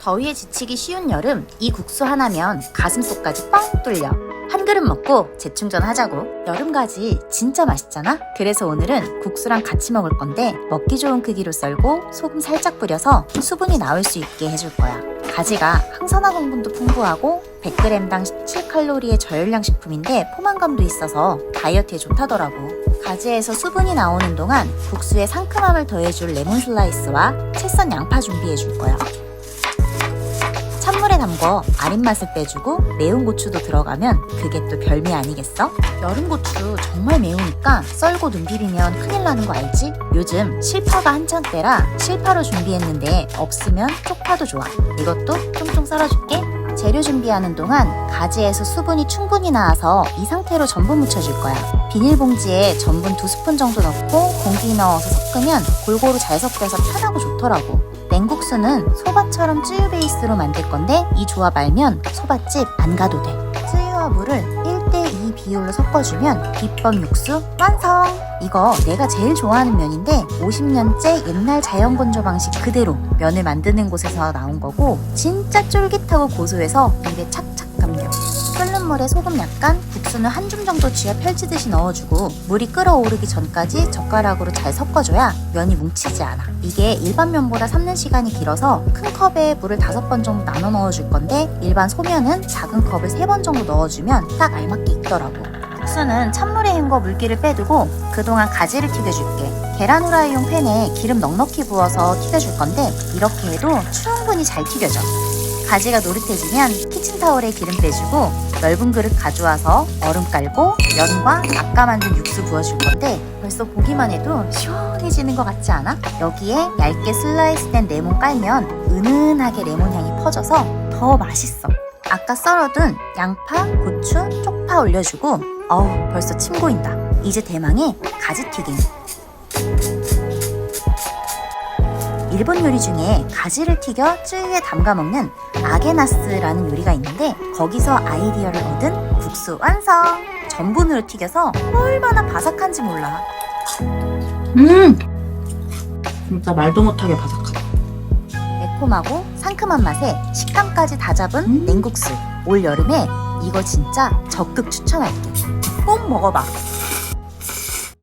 더위에 지치기 쉬운 여름 이 국수 하나면 가슴속까지 뻥 뚫려. 한 그릇 먹고 재충전하자고. 여름가지 진짜 맛있잖아? 그래서 오늘은 국수랑 같이 먹을 건데 먹기 좋은 크기로 썰고 소금 살짝 뿌려서 수분이 나올 수 있게 해줄 거야. 가지가 항산화 성분도 풍부하고 100g당 17칼로리의 저열량 식품인데 포만감도 있어서 다이어트에 좋다더라고. 가지에서 수분이 나오는 동안 국수에 상큼함을 더해줄 레몬 슬라이스와 채썬 양파 준비해 줄 거야. 담궈 아린 맛을 빼주고 매운 고추도 들어가면 그게 또 별미 아니겠어? 여름 고추 정말 매우니까 썰고 눈 비비면 큰일 나는 거 알지? 요즘 실파가 한창 때라 실파로 준비했는데 없으면 쪽파도 좋아. 이것도 쫑쫑 썰어줄게. 재료 준비하는 동안 가지에서 수분이 충분히 나와서 이 상태로 전분 묻혀줄 거야. 비닐봉지에 전분 두 스푼 정도 넣고 공기 넣어서 섞으면 골고루 잘 섞여서 편하고 좋더라고. 냉국수는 소바처럼 쯔유 베이스로 만들 건데 이 조합 알면 소바집 안 가도 돼. 쯔유와 물을 1대2 비율로 섞어주면 비법 육수 완성! 이거 내가 제일 좋아하는 면인데 50년째 옛날 자연 건조 방식 그대로 면을 만드는 곳에서 나온 거고 진짜 쫄깃하고 고소해서 입에 착착 감겨. 끓는 물에 소금 약간, 국수는 한 줌 정도 쥐어 펼치듯이 넣어주고 물이 끓어오르기 전까지 젓가락으로 잘 섞어줘야 면이 뭉치지 않아. 이게 일반 면보다 삶는 시간이 길어서 큰 컵에 물을 다섯 번 정도 나눠 넣어줄 건데 일반 소면은 작은 컵을 세 번 정도 넣어주면 딱 알맞게 익더라고. 국수는 찬물에 헹궈 물기를 빼두고 그동안 가지를 튀겨줄게. 계란 후라이용 팬에 기름 넉넉히 부어서 튀겨줄 건데 이렇게 해도 충분히 잘 튀겨져. 가지가 노릇해지면 키친타올에 기름 빼주고 넓은 그릇 가져와서 얼음 깔고 면과 아까 만든 육수 부어줄 건데 벌써 보기만 해도 시원해지는 것 같지 않아? 여기에 얇게 슬라이스된 레몬 깔면 은은하게 레몬 향이 퍼져서 더 맛있어. 아까 썰어둔 양파, 고추, 쪽파 올려주고 어우 벌써 침 고인다. 이제 대망의 가지튀김. 일본 요리 중에 가지를 튀겨 쯔유에 담가 먹는 아게나스라는 요리가 있는데 거기서 아이디어를 얻은 국수 완성! 전분으로 튀겨서 얼마나 바삭한지 몰라. 음! 진짜 말도 못하게 바삭하다. 매콤하고 상큼한 맛에 식감까지 다 잡은 음. 냉국수. 올 여름에 이거 진짜 적극 추천할게. 꼭 먹어봐.